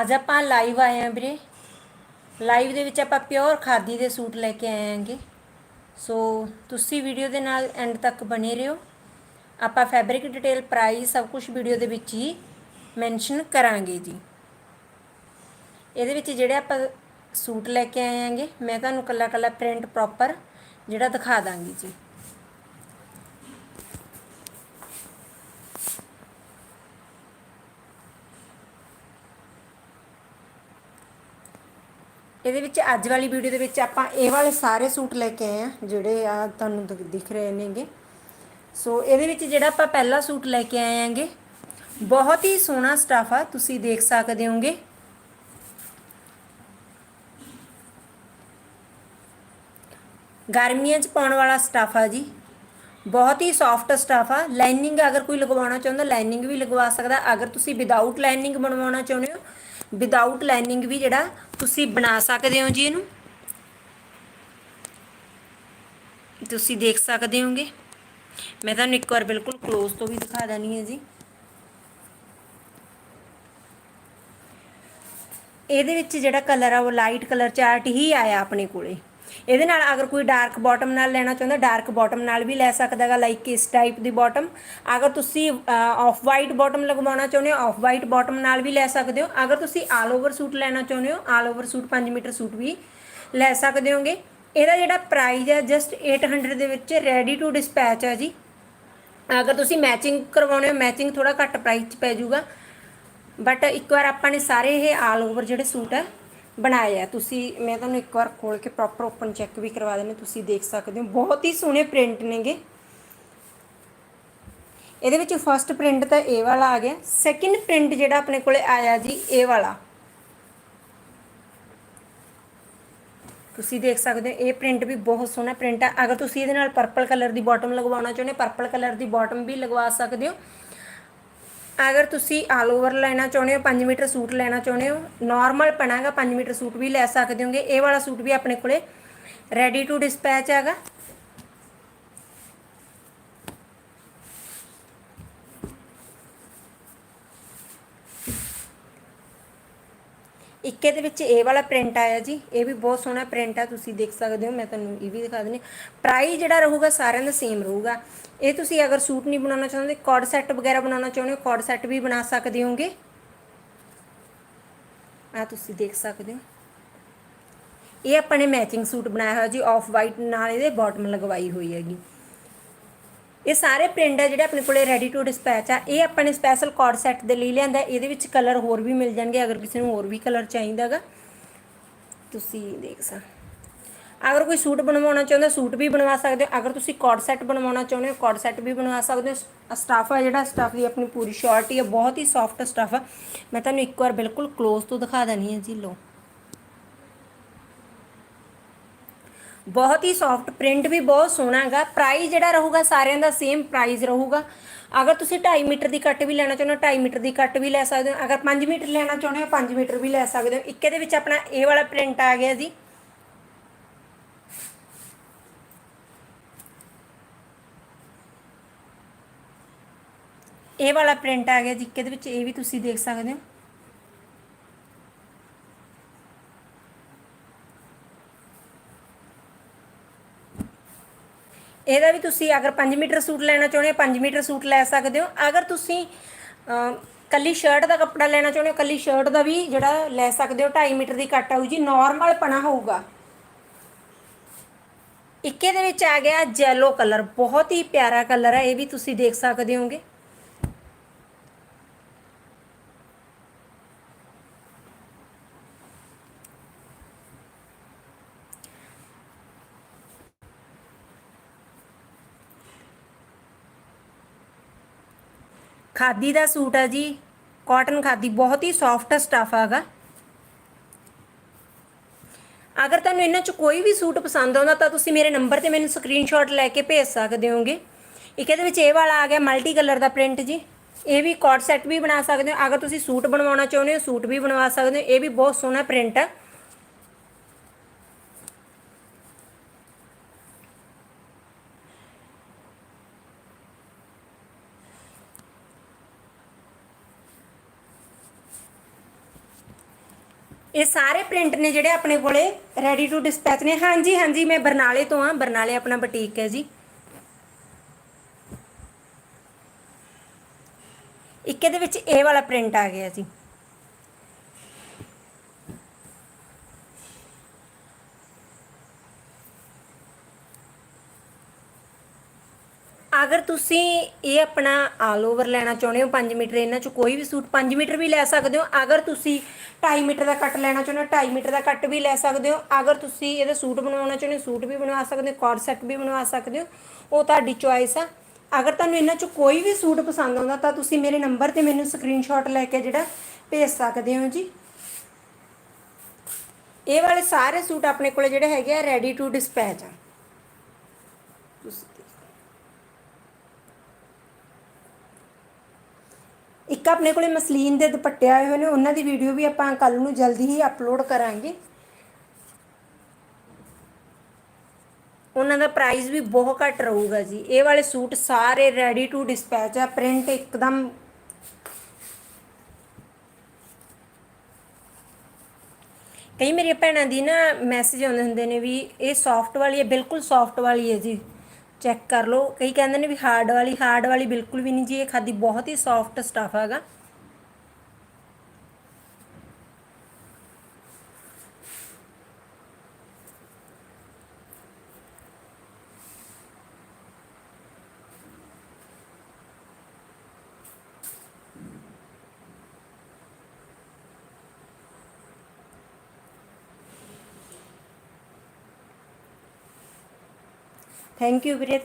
ਅੱਜ ਆਪਾਂ ਲਾਈਵ ਆਏ ਆਂ ਵੀਰੇ। ਲਾਈਵ ਦੇ ਵਿੱਚ ਆਪਾਂ ਪਿਓਰ ਖਾਦੀ ਦੇ ਸੂਟ ਲੈ ਕੇ ਆਏ ਆਂਗੇ। ਸੋ ਤੁਸੀਂ ਵੀਡੀਓ ਦੇ ਨਾਲ ਐਂਡ ਤੱਕ ਬਣੇ ਰਹੋ। ਆਪਾਂ ਫੈਬਰਿਕ ਡਿਟੇਲ ਪ੍ਰਾਈਸ ਸਭ ਕੁਝ ਵੀਡੀਓ ਦੇ ਵਿੱਚ ਹੀ ਮੈਂਸ਼ਨ ਕਰਾਂਗੇ ਜੀ। ਇਹਦੇ ਵਿੱਚ ਜਿਹੜੇ ਆਪਾਂ ਸੂਟ ਲੈ ਕੇ ਆਏ ਆਂਗੇ, ਮੈਂ ਤੁਹਾਨੂੰ ਕੱਲਾ ਕੱਲਾ ਪ੍ਰਿੰਟ ਪ੍ਰੋਪਰ ਜਿਹੜਾ ਦਿਖਾ ਦਾਂਗੀ ਜੀ। ਇਹਦੇ ਵਿੱਚ ਅੱਜ ਵਾਲੀ ਵੀਡੀਓ ਦੇ ਵਿੱਚ ਆਪਾਂ ਇਹ ਵਾਲੇ ਸਾਰੇ ਸੂਟ ਲੈ ਕੇ ਆਏ ਆ, ਜਿਹੜੇ ਆ ਤੁਹਾਨੂੰ ਦਿਖ- ਦਿਖ ਰਹੇ ਨੇਗੇ। ਸੋ ਇਹਦੇ ਵਿੱਚ ਜਿਹੜਾ ਆਪਾਂ ਪਹਿਲਾ ਸੂਟ ਲੈ ਕੇ ਆਏ ਆਂਗੇ, ਬਹੁਤ ਹੀ ਸੋਹਣਾ ਸਟਾਫ ਆ, ਤੁਸੀਂ ਦੇਖ ਸਕਦੇ ਹੋਗੇ। ਗਰਮੀਆਂ 'ਚ ਪਾਉਣ ਵਾਲਾ ਸਟਾਫ ਆ ਜੀ। ਬਹੁਤ ਹੀ ਸੌਫਟ ਸਟਾਫ ਆ। ਲਾਈਨਿੰਗ ਅਗਰ ਕੋਈ ਲਗਵਾਉਣਾ ਚਾਹੁੰਦਾ ਲਾਈਨਿੰਗ ਵੀ ਲਗਵਾ ਸਕਦਾ। ਅਗਰ ਤੁਸੀਂ ਵਿਦਆਊਟ ਲਾਈਨਿੰਗ ਬਣਵਾਉਣਾ ਚਾਹੁੰਦੇ ਹੋ ਵਿਦਆਊਟ ਲਾਈਨਿੰਗ ਵੀ ਜਿਹੜਾ ਤੁਸੀਂ ਬਣਾ ਸਕਦੇ ਹੋ ਜੀ ਇਹਨੂੰ? ਤੁਸੀਂ ਦੇਖ ਸਕਦੇ ਹੋਗੇ? ਮੈਂ ਤੁਹਾਨੂੰ ਇੱਕ ਵਾਰ ਬਿਲਕੁਲ ক্লোਜ਼ ਤੋਂ ਵੀ ਦਿਖਾ ਦਣੀ ਹੈ ਜੀ। ਇਹਦੇ ਵਿੱਚ ਜਿਹੜਾ ਕਲਰ ਆ ਉਹ ਲਾਈਟ ਕਲਰ ਚਾਰਟ ਹੀ ਆਇਆ ਆਪਣੇ ਕੋਲੇ। ਇਹਦੇ ਨਾਲ ਅਗਰ ਕੋਈ ਡਾਰਕ ਬਾਟਮ ਨਾਲ ਲੈਣਾ ਚਾਹੁੰਦਾ ਡਾਰਕ ਬਾਟਮ ਨਾਲ ਵੀ ਲੈ ਸਕਦਾ ਹੈਗਾ ਲਾਈਕ ਇਸ ਟਾਈਪ ਦੀ ਬਾਟਮ ਅਗਰ ਤੁਸੀਂ ਆਫ ਵਾਈਟ ਬਾਟਮ ਲਗਵਾਉਣਾ ਚਾਹੁੰਦੇ ਹੋ ਆਫ ਵਾਈਟ ਬਾਟਮ ਨਾਲ ਵੀ ਲੈ ਸਕਦੇ ਹੋ। ਅਗਰ ਤੁਸੀਂ ਆਲ ਓਵਰ ਸੂਟ ਲੈਣਾ ਚਾਹੁੰਦੇ ਹੋ all over suit 5 metre suit ਵੀ ਲੈ ਸਕਦੇ ਹੋਗੇ। ਇਹਦਾ ਜਿਹੜਾ ਪ੍ਰਾਈਸ ਹੈ ਜਸਟ 800 ਦੇ ਵਿੱਚ ਰੈਡੀ ਟੂ ਡਿਸਪੈਚ ਹੈ ਜੀ। ਅਗਰ ਤੁਸੀਂ ਮੈਚਿੰਗ ਕਰਵਾਉਣੇ ਹੋ ਮੈਚਿੰਗ ਥੋੜਾ ਘੱਟ ਪ੍ਰਾਈਸ 'ਚ ਪੈ ਜਾਊਗਾ। ਬਟ ਇੱਕ ਵਾਰ ਆਪਾਂ ਨੇ ਸਾਰੇ ਇਹ ਆਲ ਓਵਰ ਜਿਹੜੇ ਸੂਟ ਹੈ ਬਣਾਇਆ ਤੁਸੀਂ, ਮੈਂ ਤੁਹਾਨੂੰ ਇੱਕ ਵਾਰ ਖੋਲ ਕੇ ਪ੍ਰੋਪਰ ਓਪਨ ਚੈੱਕ ਵੀ ਕਰਵਾ ਦਿੰਦੇ ਤੁਸੀਂ ਦੇਖ ਸਕਦੇ ਹੋ, ਬਹੁਤ ਹੀ ਸੋਹਣੇ ਪ੍ਰਿੰਟ ਨੇਗੇ। ਇਹਦੇ ਵਿੱਚ ਫਰਸਟ ਪ੍ਰਿੰਟ ਤਾਂ ਇਹ ਵਾਲਾ ਆ ਗਿਆ। ਸੈਕਿੰਡ ਪ੍ਰਿੰਟ ਜਿਹੜਾ ਆਪਣੇ ਕੋਲੇ ਆਇਆ ਜੀ, ਇਹ ਵਾਲਾ। ਤੁਸੀਂ ਦੇਖ ਸਕਦੇ ਹੋ, ਇਹ ਪ੍ਰਿੰਟ ਵੀ ਬਹੁਤ ਸੋਹਣਾ ਪ੍ਰਿੰਟ ਹੈ ਅਗਰ ਤੁਸੀਂ ਇਹਦੇ ਨਾਲ ਪਰਪਲ ਕਲਰ ਦੀ ਬਾਟਮ ਲਗਵਾਉਣਾ ਚਾਹੁੰਦੇ ਪਰਪਲ ਕਲਰ ਦੀ ਬਾਟਮ ਵੀ ਲਗਵਾ ਸਕਦੇ ਹੋ। ਅਗਰ ਤੁਸੀਂ ਆਲ ਓਵਰ ਲੈਣਾ ਚਾਹੁੰਦੇ ਹੋ 5 ਮੀਟਰ ਸੂਟ ਲੈਣਾ ਚਾਹੁੰਦੇ ਹੋ ਨਾਰਮਲ ਪਣਾਗਾ 5 ਮੀਟਰ ਸੂਟ ਵੀ ਲੈ ਸਕਦੇ ਹੋਗੇ। ਇਹ ਵਾਲਾ ਸੂਟ ਵੀ ਆਪਣੇ ਕੋਲੇ ਰੈਡੀ ਟੂ ਡਿਸਪੈਚ ਹੈਗਾ। ਇੱਕੇ ਦੇ ਵਿੱਚ ਇਹ ਵਾਲਾ ਪ੍ਰਿੰਟ ਆਇਆ ਜੀ, ਇਹ ਵੀ ਬਹੁਤ ਸੋਹਣਾ ਪ੍ਰਿੰਟ ਆ, ਤੁਸੀਂ ਦੇਖ ਸਕਦੇ ਹੋ, ਮੈਂ ਤੁਹਾਨੂੰ ਇਹ ਵੀ ਦਿਖਾ ਦਿੰਦੀ ਪ੍ਰਾਈਸ ਜਿਹੜਾ ਰਹੂਗਾ ਸਾਰਿਆਂ ਦਾ ਸੇਮ ਰਹੂਗਾ। ਇਹ ਤੁਸੀਂ ਅਗਰ ਸੂਟ ਨਹੀਂ ਬਣਾਉਣਾ ਚਾਹੁੰਦੇ ਕੋਡ ਸੈੱਟ ਵਗੈਰਾ ਬਣਾਉਣਾ ਚਾਹੁੰਦੇ ਹੋ ਕੋਡ ਸੈੱਟ ਵੀ ਬਣਾ ਸਕਦੇ ਹੋਗੇ। ਆ ਤੁਸੀਂ ਦੇਖ ਸਕਦੇ ਹੋ। ਇਹ ਆਪਾਂ ਨੇ ਮੈਚਿੰਗ ਸੂਟ ਬਣਾਇਆ ਹੋਇਆ ਜੀ ਆਫ ਵਾਈਟ ਨਾਲ ਇਹਦੇ ਬਾਟਮ ਲਗਵਾਈ ਹੋਈ ਹੈਗੀ। ਇਹ ਸਾਰੇ ਪ੍ਰਿੰਟ ਆ ਜਿਹੜੇ ਆਪਣੇ ਕੋਲੇ ਰੈਡੀ ਟੂ ਡਿਸਪੈਚ ਆ। ਇਹ ਆਪਾਂ ਨੇ ਸਪੈਸ਼ਲ ਕੋਡ ਸੈੱਟ ਦੇ ਲਈ ਲਿਆਂਦਾ। ਇਹਦੇ ਵਿੱਚ ਕਲਰ ਹੋਰ ਵੀ ਮਿਲ ਜਾਣਗੇ, ਅਗਰ ਕਿਸੇ ਨੂੰ ਹੋਰ ਵੀ ਕਲਰ ਚਾਹੀਦਾਗਾ ਤੁਸੀਂ ਦੇਖ ਸਕ ਅਗਰ ਕੋਈ ਸੂਟ ਬਣਵਾਉਣਾ ਚਾਹੁੰਦਾ, ਸੂਟ ਵੀ ਬਣਵਾ ਸਕਦੇ ਹੋ। ਅਗਰ ਤੁਸੀਂ ਕੋਡ ਸੈੱਟ ਬਣਵਾਉਣਾ ਚਾਹੁੰਦੇ ਹੋ ਕੋਡ ਸੈੱਟ ਵੀ ਬਣਵਾ ਸਕਦੇ ਹੋ। ਸਟਾਫ ਆ ਜਿਹੜਾ ਸਟਾਫ ਦੀ ਆਪਣੀ ਪੂਰੀ ਸ਼ਾਰਟ ਹੀ ਹੈ ਬਹੁਤ ਹੀ ਸੌਫਟ ਸਟਾਫ ਆ। ਮੈਂ ਤੁਹਾਨੂੰ ਇੱਕ ਵਾਰ ਬਿਲਕੁਲ ক্লোਜ਼ ਤੋਂ ਦਿਖਾ ਦੇਣੀ ਹੈ ਜੀ ਲੋ ਬਹੁਤ ਹੀ ਸੌਫਟ ਪ੍ਰਿੰਟ ਵੀ ਬਹੁਤ ਸੋਹਣਾ ਹੈਗਾ। ਪ੍ਰਾਈਸ ਜਿਹੜਾ ਰਹੂਗਾ ਸਾਰਿਆਂ ਦਾ ਸੇਮ ਪ੍ਰਾਈਸ ਰਹੂਗਾ। ਅਗਰ ਤੁਸੀਂ 2.5 ਮੀਟਰ ਦੀ ਕੱਟ ਵੀ ਲੈਣਾ ਚਾਹੁੰਦੇ ਹੋ 2.5 ਮੀਟਰ ਦੀ ਕੱਟ ਵੀ ਲੈ ਸਕਦੇ ਹੋ। ਅਗਰ 5 ਮੀਟਰ ਲੈਣਾ ਚਾਹੁੰਦੇ ਹੋ 5 ਮੀਟਰ ਵੀ ਲੈ ਸਕਦੇ ਹੋ। ਇੱਕ ਇਹਦੇ ਵਿੱਚ ਆਪਣਾ ਇਹ ਵਾਲਾ ਪ੍ਰਿੰਟ ਆ ਗਿਆ ਜੀ। ਇਹ ਵਾਲਾ ਪ੍ਰਿੰਟ ਆ ਗਿਆ ਜੀ। ਇੱਕੇ ਦੇ ਵਿੱਚ ਇਹ ਵੀ ਤੁਸੀਂ ਦੇਖ ਸਕਦੇ ਹੋ। ਇਹਦਾ ਵੀ ਤੁਸੀਂ ਅਗਰ 5 ਮੀਟਰ ਸੂਟ ਲੈਣਾ ਚਾਹੁੰਦੇ ਹੋ 5 ਮੀਟਰ ਸੂਟ ਲੈ ਸਕਦੇ ਹੋ। ਅਗਰ ਤੁਸੀਂ ਅਮ, ਕੱਲੀ ਸ਼ਰਟ ਦਾ ਕੱਪੜਾ ਲੈਣਾ ਚਾਹੁੰਦੇ ਹੋ ਕੱਲੀ ਸ਼ਰਟ ਦਾ ਵੀ ਜਿਹੜਾ ਲੈ ਸਕਦੇ ਹੋ 2.5 ਮੀਟਰ ਦੀ ਕੱਟ ਆਊ ਜੀ ਨਾਰਮਲ ਪਣਾ ਹੋਊਗਾ। ਇੱਕੇ ਦੇ ਵਿੱਚ ਆ ਗਿਆ ਜੈਲੋ ਕਲਰ ਬਹੁਤ ਹੀ ਪਿਆਰਾ ਕਲਰ ਹੈ ਇਹ ਵੀ ਤੁਸੀਂ ਦੇਖ ਸਕਦੇ ਹੋਗੇ। ਖਾਦੀ ਦਾ ਸੂਟ ਆ ਜੀ। ਕਾਟਨ ਖਾਦੀ, ਬਹੁਤ ਹੀ ਸੌਫਟ ਸਟਫ ਹੈਗਾ ਅਗਰ ਤੁਹਾਨੂੰ ਇਹਨਾਂ ਚ ਕੋਈ ਵੀ ਸੂਟ ਪਸੰਦ ਆਉਂਦਾ ਤਾਂ ਤੁਸੀਂ ਮੇਰੇ ਨੰਬਰ ਤੇ ਮੈਨੂੰ ਸਕਰੀਨਸ਼ਾਟ ਲੈ ਕੇ ਭੇਜ ਸਕਦੇ ਹੋਗੇ। ਇੱਕ ਇਹਦੇ ਵਿੱਚ ਇਹ ਵਾਲਾ ਆ ਗਿਆ ਮਲਟੀ ਕਲਰ ਦਾ ਪ੍ਰਿੰਟ ਜੀ। ਇਹ ਵੀ ਕੋਟ ਸੈੱਟ ਵੀ ਬਣਾ ਸਕਦੇ ਹੋ। ਅਗਰ ਤੁਸੀਂ ਸੂਟ ਬਣਵਾਉਣਾ ਚਾਹੁੰਦੇ ਹੋ, ਸੂਟ ਵੀ ਬਣਵਾ ਸਕਦੇ ਹੋ। ਇਹ ਵੀ ਬਹੁਤ ਸੋਹਣਾ ਪ੍ਰਿੰਟ ਹੈ ਇਹ ਸਾਰੇ ਪ੍ਰਿੰਟ ਨੇ ਜਿਹੜੇ ਆਪਣੇ ਕੋਲੇ ਰੈਡੀ ਟੂ ਡਿਸਪੈਚ ਨੇ। ਹਾਂਜੀ ਹਾਂਜੀ, ਮੈਂ ਬਰਨਾਲੇ ਤੋਂ ਆ ਬਰਨਾਲੇ ਆਪਣਾ ਬੁਟੀਕ ਹੈ ਜੀ। ਇੱਕ ਇਹਦੇ ਵਿੱਚ ਇਹ ਵਾਲਾ ਪ੍ਰਿੰਟ ਆ ਗਿਆ ਜੀ। ਅਗਰ ਤੁਸੀਂ ਇਹ ਆਪਣਾ ਆਲ ਓਵਰ ਲੈਣਾ ਚਾਹੁੰਦੇ ਹੋ 5 ਮੀਟਰ ਇਹਨਾਂ 'ਚੋਂ ਕੋਈ ਵੀ ਸੂਟ 5 ਮੀਟਰ ਵੀ ਲੈ ਸਕਦੇ ਹੋ। ਅਗਰ ਤੁਸੀਂ 2.5 ਮੀਟਰ ਦਾ ਕੱਟ ਲੈਣਾ ਚਾਹੁੰਦੇ ਹੋ 2.5 ਮੀਟਰ ਦਾ ਕੱਟ ਵੀ ਲੈ ਸਕਦੇ ਹੋ। ਅਗਰ ਤੁਸੀਂ ਇਹਦਾ ਸੂਟ ਬਣਵਾਉਣਾ ਚਾਹੁੰਦੇ ਹੋ, ਸੂਟ ਵੀ ਬਣਵਾ ਸਕਦੇ ਹੋ ਕੋਡ ਸੈੱਟ ਵੀ ਬਣਵਾ ਸਕਦੇ ਹੋ, ਉਹ ਤੁਹਾਡੀ ਚੁਆਇਸ ਆ। ਅਗਰ ਤੁਹਾਨੂੰ ਇਹਨਾਂ 'ਚੋਂ ਕੋਈ ਵੀ ਸੂਟ ਪਸੰਦ ਆਉਂਦਾ, ਤਾਂ ਤੁਸੀਂ ਮੇਰੇ ਨੰਬਰ ਤੇ ਮੈਨੂੰ ਸਕਰੀਨਸ਼ਾਟ ਲੈ ਕੇ ਜਿਹੜਾ ਭੇਜ ਸਕਦੇ ਹੋ ਜੀ। ਇਹ ਵਾਲੇ ਸਾਰੇ ਸੂਟ ਆਪਣੇ ਕੋਲ ਜਿਹੜੇ ਹੈਗੇ ਆ ਰੈਡੀ ਟੂ ਡਿਸਪੈਚ ਆ। ਤੁਸੀਂ ਇੱਕ ਆਪਣੇ ਕੋਲੇ ਮਸਲੀਨ ਦੇ ਦੁਪੱਟੇ ਆਏ ਹੋਏ ਨੇ, ਉਹਨਾਂ ਦੀ ਵੀਡੀਓ ਵੀ ਆਪਾਂ ਕੱਲ ਨੂੰ ਜਲਦੀ ਹੀ ਅਪਲੋਡ ਕਰਾਂਗੇ। ਉਹਨਾਂ ਦਾ ਪ੍ਰਾਈਸ ਵੀ ਬਹੁਤ ਘੱਟ ਰਹੂਗਾ ਜੀ। ਇਹ ਵਾਲੇ ਸੂਟ ਸਾਰੇ ਰੈਡੀ ਟੂ ਡਿਸਪੈਚ ਆ ਪ੍ਰਿੰਟ ਇੱਕਦਮ। ਕਈ ਮੇਰੀਆਂ ਭੈਣਾਂ ਦੀ ਨਾ ਮੈਸੇਜ ਆਉਂਦੇ ਹੁੰਦੇ ਨੇ ਵੀ ਇਹ ਸੌਫਟ ਵਾਲੀ ਹੈ, ਬਿਲਕੁਲ ਸੌਫਟ ਵਾਲੀ ਹੈ ਜੀ। ਚੈੱਕ ਕਰ ਲਓ। ਕਈ ਕਹਿੰਦੇ ਨੇ ਵੀ ਹਾਰਡ ਵਾਲੀ ਹਾਰਡ ਵਾਲੀ ਬਿਲਕੁਲ ਵੀ ਨਹੀਂ ਜੀ, ਇਹ ਖਾਦੀ ਬਹੁਤ ਹੀ ਸੌਫਟ ਸਟਫ ਹੈਗਾ। ਥੈਂਕ ਯੂ ਵੀਰੇ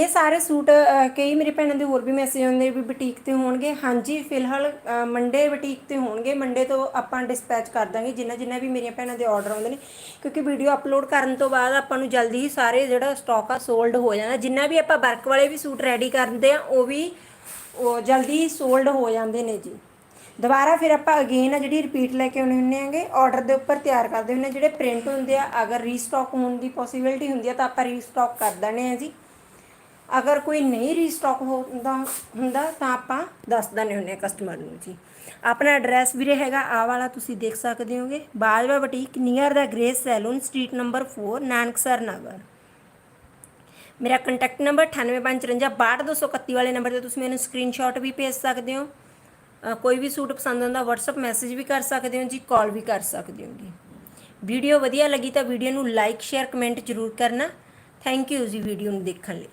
ਇਹ ਸਾਰੇ ਸੂਟ ਕਈ ਮੇਰੇ ਭੈਣਾਂ ਦੇ ਹੋਰ ਵੀ ਮੈਸੇਜ ਆਉਂਦੇ ਵੀ ਬੁਟੀਕ ਤੇ ਹੋਣਗੇ। ਹਾਂਜੀ, ਫਿਲਹਾਲ ਮੰਡੇ ਬੁਟੀਕ ਤੇ ਹੋਣਗੇ। ਮੰਡੇ ਤੋਂ ਆਪਾਂ ਡਿਸਪੈਚ ਕਰ ਦਾਂਗੇ। ਜਿੰਨਾ ਜਿੰਨਾ ਵੀ ਮੇਰੀਆਂ ਭੈਣਾਂ ਦੇ ਆਰਡਰ ਆਉਂਦੇ ਨੇ, ਕਿਉਂਕਿ ਵੀਡੀਓ ਅਪਲੋਡ ਕਰਨ ਤੋਂ ਬਾਅਦ ਆਪਾਂ ਨੂੰ ਜਲਦੀ ਹੀ ਸਾਰੇ ਜਿਹੜਾ ਸਟਾਕ ਆ ਸੋਲਡ ਹੋ ਜਾਣਾ। ਜਿੰਨਾ ਵੀ ਆਪਾਂ ਵਰਕ ਵਾਲੇ ਵੀ ਸੂਟ ਰੈਡੀ ਕਰਦੇ ਆ, ਉਹ ਵੀ, ਉਹ ਜਲਦੀ ਸੋਲਡ ਹੋ ਜਾਂਦੇ ਨੇ ਜੀ। ਦੁਬਾਰਾ ਫਿਰ ਆਪਾਂ ਅਗੇਨ ਆ ਜਿਹੜੀ ਰਿਪੀਟ ਲੈ ਕੇ ਆਉਣੇ ਹੁੰਨੇ ਆਂਗੇ ਆਰਡਰ ਦੇ ਉੱਪਰ ਤਿਆਰ ਕਰਦੇ ਹੁੰਨੇ ਜਿਹੜੇ ਪ੍ਰਿੰਟ ਹੁੰਦੇ ਆ, ਅਗਰ ਰੀਸਟਾਕ ਹੋਣ ਦੀ ਪੋਸੀਬਿਲਿਟੀ ਹੁੰਦੀ ਆ, ਤਾਂ ਆਪਾਂ ਰੀਸਟਾਕ ਕਰ ਦਣੇ ਆ ਜੀ। ਅਗਰ ਕੋਈ ਨਹੀਂ ਰੀਸਟਾਕ ਹੁੰਦਾ ਹੁੰਦਾ ਤਾਂ ਆਪਾਂ ਦੱਸ ਦਿੰਦੇ ਹੁੰਦੇ ਆ ਕਸਟਮਰ ਨੂੰ ਜੀ। ਆਪਣਾ ਐਡਰੈਸ ਵੀਰੇ ਹੈਗਾ ਆ ਵਾਲਾ ਤੁਸੀਂ ਦੇਖ ਸਕਦੇ ਹੋਗੇ। Bajwa boutique near the Grace salon street number 4 Nanaksar Nagar. ਮੇਰਾ ਕੰਟੈਕਟ ਨੰਬਰ 9855622231 ਵਾਲੇ ਨੰਬਰ ਤੇ ਤੁਸੀਂ ਮੈਨੂੰ ਸਕਰੀਨਸ਼ਾਟ ਵੀ ਭੇਜ ਸਕਦੇ ਹੋ। ਕੋਈ ਵੀ ਸੂਟ ਪਸੰਦ ਆਉਂਦਾ, WhatsApp ਮੈਸੇਜ ਵੀ ਕਰ ਸਕਦੇ ਹੋ ਜੀ ਕਾਲ ਵੀ ਕਰ ਸਕਦੇ ਹੋ ਜੀ। ਵੀਡੀਓ ਵਧੀਆ ਲੱਗੀ ਤਾਂ ਵੀਡੀਓ ਨੂੰ ਲਾਈਕ ਸ਼ੇਅਰ ਕਮੈਂਟ ਜ਼ਰੂਰ ਕਰਨਾ। ਥੈਂਕ ਯੂ ਜੀ ਵੀਡੀਓ ਨੂੰ ਦੇਖਣ ਲਈ।